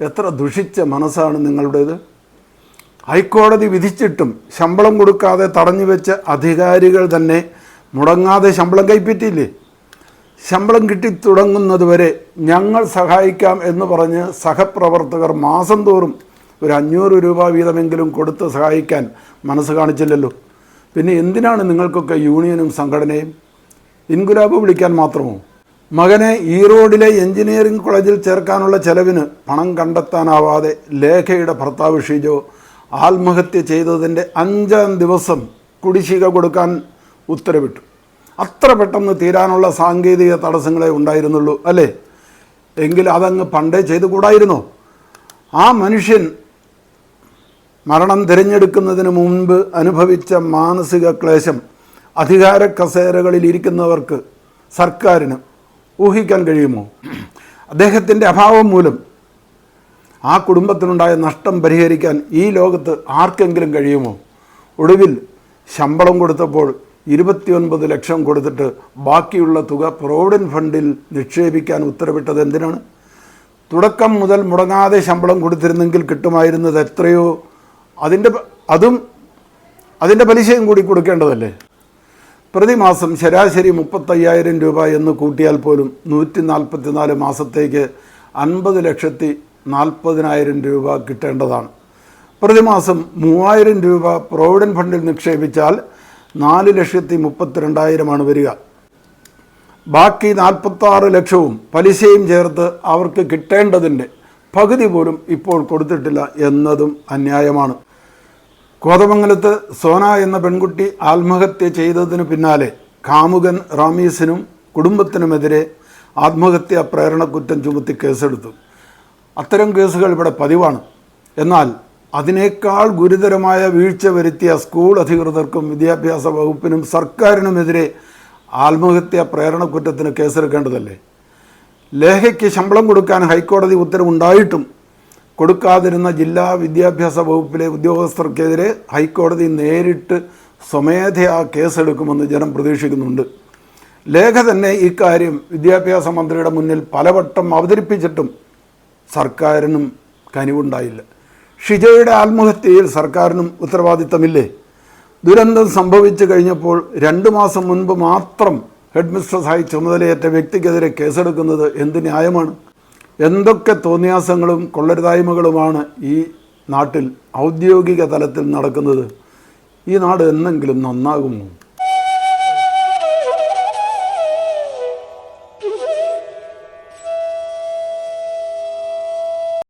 എത്ര ദുഷിച്ച മനസ്സാണ് നിങ്ങളുടേത്? ഹൈക്കോടതി വിധിച്ചിട്ടും ശമ്പളം കൊടുക്കാതെ തടഞ്ഞു വെച്ച അധികാരികൾ തന്നെ മുടങ്ങാതെ ശമ്പളം കൈപ്പറ്റിയില്ലേ? ശമ്പളം കിട്ടി തുടങ്ങുന്നത് വരെ ഞങ്ങൾ സഹായിക്കാം എന്ന് പറഞ്ഞ് സഹപ്രവർത്തകർ മാസം തോറും ഒരു അഞ്ഞൂറ് രൂപ വീതമെങ്കിലും കൊടുത്ത് സഹായിക്കാൻ മനസ്സ് കാണിച്ചില്ലല്ലോ. പിന്നെ എന്തിനാണ് നിങ്ങൾക്കൊക്കെ യൂണിയനും സംഘടനയും? ഇൻകുലാബ് വിളിക്കാൻ മാത്രമോ? മകനെ ഈറോഡിലെ എഞ്ചിനീയറിംഗ് കോളേജിൽ ചേർക്കാനുള്ള ചെലവിന് പണം കണ്ടെത്താനാവാതെ ലേഖയുടെ ഭർത്താവ് ഷിജോ ആത്മഹത്യ ചെയ്തതിന്റെ അഞ്ചാം ദിവസം കുടിശ്ശിക കൊടുക്കാൻ ഉത്തരവിട്ടു. അത്ര പെട്ടെന്ന് തീരാനുള്ള സാങ്കേതിക തടസ്സങ്ങളെ ഉണ്ടായിരുന്നുള്ളൂ അല്ലേ? എങ്കിൽ അതങ്ങ് പണ്ടേ ചെയ്തു കൂടായിരുന്നോ ആ മനുഷ്യൻ മരണം തിരഞ്ഞെടുക്കുന്നതിന് മുൻപ് അനുഭവിച്ച മാനസിക ക്ലേശം അധികാര കസേരകളിൽ ഇരിക്കുന്നവർക്ക് സർക്കാരിന് ഊഹിക്കാൻ കഴിയുമോ? അദ്ദേഹത്തിന്റെ അഭാവം മൂലം ആ കുടുംബത്തിനുണ്ടായ നഷ്ടം പരിഹരിക്കാൻ ഈ ലോകത്ത് ആർക്കെങ്കിലും കഴിയുമോ? ഒടുവിൽ ശമ്പളം കൊടുത്തപ്പോൾ ഇരുപത്തിയൊൻപത് ലക്ഷം കൊടുത്തിട്ട് ബാക്കിയുള്ള തുക പ്രൊവിഡന്റ് ഫണ്ടിൽ നിക്ഷേപിക്കാൻ ഉത്തരവിട്ടത് എന്തിനാണ്? തുടക്കം മുതൽ മുടങ്ങാതെ ശമ്പളം കൊടുത്തിരുന്നെങ്കിൽ കിട്ടുമായിരുന്നത് എത്രയോ? അതിന്റെ അതും അതിന്റെ പലിശയും കൂടി കൊടുക്കേണ്ടതല്ലേ? പ്രതിമാസം ശരാശരി മുപ്പത്തയ്യായിരം രൂപ എന്ന് കൂട്ടിയാൽ പോലും നൂറ്റി നാൽപ്പത്തിനാല് മാസത്തേക്ക് അൻപത് ലക്ഷത്തി നാൽപ്പതിനായിരം രൂപ കിട്ടേണ്ടതാണ്. പ്രതിമാസം മൂവായിരം രൂപ പ്രൊവിഡന്റ് ഫണ്ടിൽ നിക്ഷേപിച്ചാൽ നാല് ലക്ഷത്തി മുപ്പത്തിരണ്ടായിരമാണ് വരിക. ബാക്കി നാൽപ്പത്താറ് ലക്ഷവും പലിശയും ചേർത്ത് അവർക്ക് കിട്ടേണ്ടതിന്റെ പകുതി പോലും ഇപ്പോൾ കൊടുത്തിട്ടില്ല എന്നതും അന്യായമാണ്. കോതമംഗലത്ത് സോന എന്ന പെൺകുട്ടി ആത്മഹത്യ ചെയ്തതിനു പിന്നാലെ കാമുകൻ റാമീസിനും കുടുംബത്തിനുമെതിരെ ആത്മഹത്യാ പ്രേരണക്കുറ്റം ചുമത്തി കേസെടുത്തു. അത്തരം കേസുകൾ ഇവിടെ പതിവാണ്. എന്നാൽ അതിനേക്കാൾ ഗുരുതരമായ വീഴ്ച വരുത്തിയ സ്കൂൾ അധികൃതർക്കും വിദ്യാഭ്യാസ വകുപ്പിനും സർക്കാരിനുമെതിരെ ആത്മഹത്യാ പ്രേരണക്കുറ്റത്തിന് കേസെടുക്കേണ്ടതല്ലേ? ലേഖയ്ക്ക് ശമ്പളം കൊടുക്കാൻ ഹൈക്കോടതി ഉത്തരവുണ്ടായിട്ടും കൊടുക്കാതിരുന്ന ജില്ലാ വിദ്യാഭ്യാസ വകുപ്പിലെ ഉദ്യോഗസ്ഥർക്കെതിരെ ഹൈക്കോടതി നേരിട്ട് സ്വമേധയാ കേസെടുക്കുമെന്ന് ജനം പ്രതീക്ഷിക്കുന്നുണ്ട്. ലേഖ തന്നെ ഇക്കാര്യം വിദ്യാഭ്യാസ മന്ത്രിയുടെ മുന്നിൽ പലവട്ടം അവതരിപ്പിച്ചിട്ടും സർക്കാരിനും കനിവുണ്ടായില്ല. ഷിജയുടെ ആത്മഹത്യയിൽ സർക്കാരിനും ഉത്തരവാദിത്തമില്ലേ? ദുരന്തം സംഭവിച്ചു കഴിഞ്ഞപ്പോൾ രണ്ട് മാസം മുൻപ് മാത്രം ഹെഡ് മിസ്ട്രസായി ചുമതലയേറ്റ വ്യക്തിക്കെതിരെ കേസെടുക്കുന്നത് എന്ത് ന്യായമാണ്? എന്തൊക്കെ തോന്നിയാസങ്ങളും കൊള്ളരുതായ്മകളുമാണ് ഈ നാട്ടിൽ ഔദ്യോഗിക തലത്തിൽ നടക്കുന്നത്? ഈ നാട് എന്നെങ്കിലും നന്നാകുമോ?